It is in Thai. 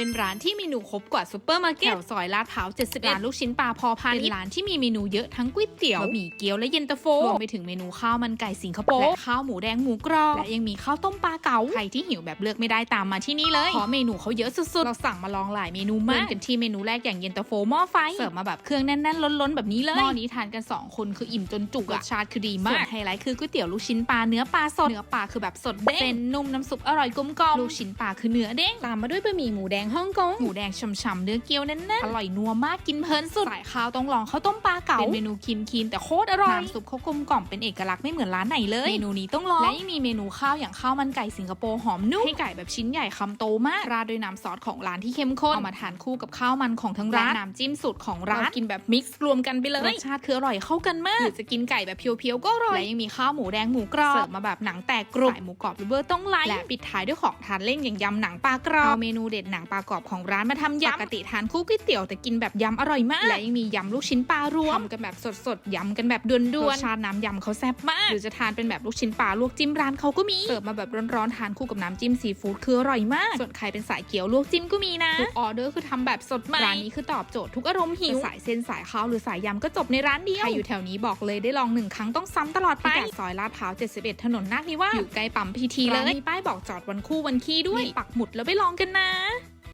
เป็นร้านที่เมนูครบกว่าซูเปอร์มาร์เก็ตแถวซอยลาดพร้าว70ร้านลูกชิ้นปลาพอพาณิชย์เป็นร้านที่มีเมนูเยอะทั้งก๋วยเตี๋ยวบะหมี่เกี๊ยวและเย็นตาโฟรวมไปถึงเมนูข้าวมันไก่สิงคโปร์และข้าวหมูแดงหมูกรอบและยังมีข้าวต้มปลาเก๋าใครที่หิวแบบเลือกไม่ได้ตามมาที่นี่เลยเพราะเมนูเขาเยอะสุดๆเราสั่งมาลองหลายเมนูมากเริ่มกันที่เมนูแรกอย่างเย็นตาโฟหม้อไฟเสิร์ฟมาแบบเครื่องแน่นๆล้นๆแบบนี้เลยหม้อนี้ทานกันสองคนคืออิ่มจนจุกอะรสชาติคือดีมากส่วนไฮไลท์คือก๋วยเตี๋ยวลูกชิ้นปลาเนื้อปลาสดเนื้อปลาคือแบบสดเด้งเส้นนุ่มน้ำซุปอร่อยกลมกล่อมลูกชิ้นปลาคือเนื้อเด้งตามมาด้วยบะหมี่หมูแดงฮ่องกงหมูแดงฉ่ำๆเนื้อเกี๊ยวแน่นๆอร่อยนัวมากกินเพลินสุดสายข้าวต้องลองข้าวต้มปลาเก๋าเป็นเมนูคินคินๆแต่โคตรอร่อยน้ำซุปเขากลมกล่อมเป็นเอกลักษณ์ไม่เหมือนร้านไหนเลยเมนูนี้ต้องลองและยังมีเมนูข้าวอย่างข้าวมันไก่สิงคโปร์หอมนุ่มให้ไก่แบบชิ้นใหญ่คำโตมากราดด้วยน้ำซอสของร้านที่เข้มข้นเอามาทานคู่กับข้าวมันของทั้งร้านน้ำจิ้มสูตรของร้านกินแบบมิกซ์รวมกันไปเลยรสชาติคืออร่อยเข้ากันมากหรือจะกินไก่แบบเพียวๆก็อร่อยและยังมีข้าวหมูแดงหมูกรอบเสิร์ฟมาแบบหนังแตกกรุบสายหมูกรอบหรือเบอร์ต้องไลท์และปิดท้ายด้วยของทานเล่นอย่างยำหนังปลากรอบเอาเมนูเด็ดหนังปลากรอบของร้านมาทำยำปกติทานคู่ก๋วยเตี๋ยวแต่กินแบบยำอร่อยมาก และยังมียำลูกชิ้นปลารวมทำกันแบบสดๆยำกันแบบด่วนๆรสชาติน้ำยำเขาแซ่บมาก หรือจะทานเป็นแบบลูกชิ้นปลาลวกจิ้มร้านเขาก็มีเสิร์ฟมาแบบร้อนๆทานคู่กับน้ำจิ้มซีฟู้ดคืออร่อยมาก ส่วนใครเป็นสายเกี๊ยวลวกจิ้มก็มีนะทุกออเดอร์คือทำแบบสดใหม่ร้านนี้คือตอบโจทย์ทุกอารมณ์หิวสายเส้นสายข้าวหรือสายยำก็จบในร้านเดียวใครอยู่แถวนี้บอกเลยได้ลองหนึ่งครั้งต้องซ้ำตลอดไปพิกัดซอยลาดพร้าว71 ถนนนาคนิวาสอยู่ใกล้ปั๊มพีทีเลยมีป้ายบอกจอดวันคู่วันขี้ด้วยปักหมุดแล้วไปลองกันนะ